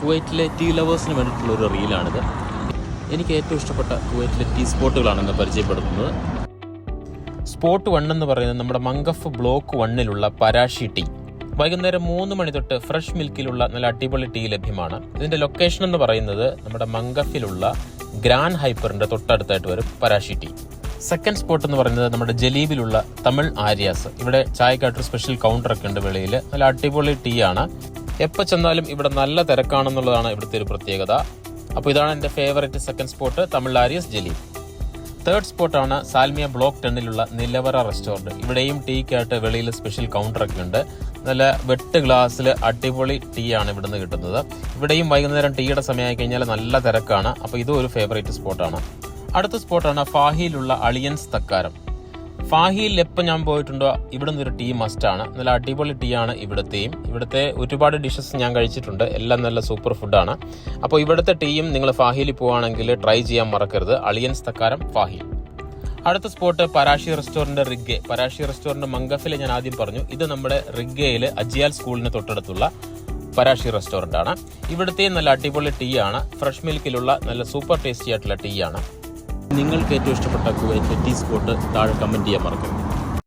കുവൈറ്റിലെ ടീ ലവേഴ്സിന് വേണ്ടിയിട്ടുള്ള ഒരു റീലാണിത്. എനിക്ക് ഏറ്റവും ഇഷ്ടപ്പെട്ട കുവൈറ്റിലെ ടീ സ്പോട്ടുകളാണ് ഇന്ന് പരിചയപ്പെടുത്തുന്നത്. സ്പോട്ട് വൺ എന്ന് പറയുന്നത് നമ്മുടെ മങ്കഫ് ബ്ലോക്ക് വണ്ണിലുള്ള പരാഷി ടീ. വൈകുന്നേരം മൂന്ന് മണി തൊട്ട് ഫ്രഷ് മിൽക്കിലുള്ള നല്ല അടിപൊളി ടീ ലഭ്യമാണ്. ഇതിന്റെ ലൊക്കേഷൻ എന്ന് പറയുന്നത് നമ്മുടെ മങ്കഫിലുള്ള ഗ്രാൻഡ് ഹൈപ്പറിന്റെ തൊട്ടടുത്തായിട്ട് വരും പരാഷി ടീ. സെക്കൻഡ് സ്പോട്ട് എന്ന് പറയുന്നത് നമ്മുടെ ജലീബിലുള്ള തമിഴ് ആര്യാസ്. ഇവിടെ ചായക്കാട്ടൊരു സ്പെഷ്യൽ കൗണ്ടർ ഒക്കെ ഉണ്ട് വെളിയിൽ നല്ല അടിപൊളി ടീ ആണ്. എപ്പോൾ ചെന്നാലും ഇവിടെ നല്ല തിരക്കാണെന്നുള്ളതാണ് ഇവിടുത്തെ ഒരു പ്രത്യേകത. അപ്പോൾ ഇതാണ് എന്റെ favourite second spot Tamil Aryas Jleeb third സ്പോട്ടാണ് സാൽമിയ ബ്ലോക്ക് ടെന്നിലുള്ള നിലവറ റെസ്റ്റോറന്റ് ഇവിടെയും ടീക്കായിട്ട് വെളിയിൽ സ്പെഷ്യൽ കൗണ്ടറൊക്കെ ഉണ്ട്. നല്ല വെട്ട് ഗ്ലാസ്സിൽ അടിപൊളി ടീ ആണ് ഇവിടുന്ന് കിട്ടുന്നത്. ഇവിടെയും വൈകുന്നേരം ടീയുടെ സമയമായി കഴിഞ്ഞാൽ നല്ല തിരക്കാണ്. അപ്പോൾ ഇതും ഒരു ഫേവറേറ്റ് സ്പോട്ടാണ് അടുത്ത സ്പോട്ടാണ് ഫാഹിയിലുള്ള അളിയൻസ് തക്കാരം. ഫാഹിയിൽ എപ്പോൾ ഞാൻ പോയിട്ടുണ്ടോ ഇവിടെ നിന്നൊരു ടീ മസ്റ്റാണ് നല്ല അടിപൊളി ടീ ആണ് ഇവിടുത്തെയും. ഇവിടുത്തെ ഒരുപാട് ഡിഷസ് ഞാൻ കഴിച്ചിട്ടുണ്ട്. എല്ലാം നല്ല സൂപ്പർ ഫുഡാണ് അപ്പോൾ ഇവിടുത്തെ ടീയും നിങ്ങൾ ഫാഹിയിൽ പോവുകയാണെങ്കിൽ ട്രൈ ചെയ്യാൻ മറക്കരുത്. അളിയൻസ് തക്കാരം ഫാഹി അടുത്ത spot Parashi restaurant Riggae. Parashi restaurant മംഗഫിലെ ഞാൻ ആദ്യം പറഞ്ഞു. ഇത് നമ്മുടെ റിഗ്ഗയിൽ അജിയാൽ സ്കൂളിന് തൊട്ടടുത്തുള്ള പരാഷി റെസ്റ്റോറന്റ് ആണ്. ഇവിടുത്തെ നല്ല അടിപൊളി ടീ ആണ്. ഫ്രഷ് മിൽക്കിലുള്ള നല്ല സൂപ്പർ ടേസ്റ്റി ആയിട്ടുള്ള ടീ ആണ്. നിങ്ങൾക്ക് ഏറ്റവും ഇഷ്ടപ്പെട്ട കുവൈറ്റ് ടീ സ്പോട്ട് താഴെ കമന്റ് ചെയ്യാൻ മറക്കരുത്.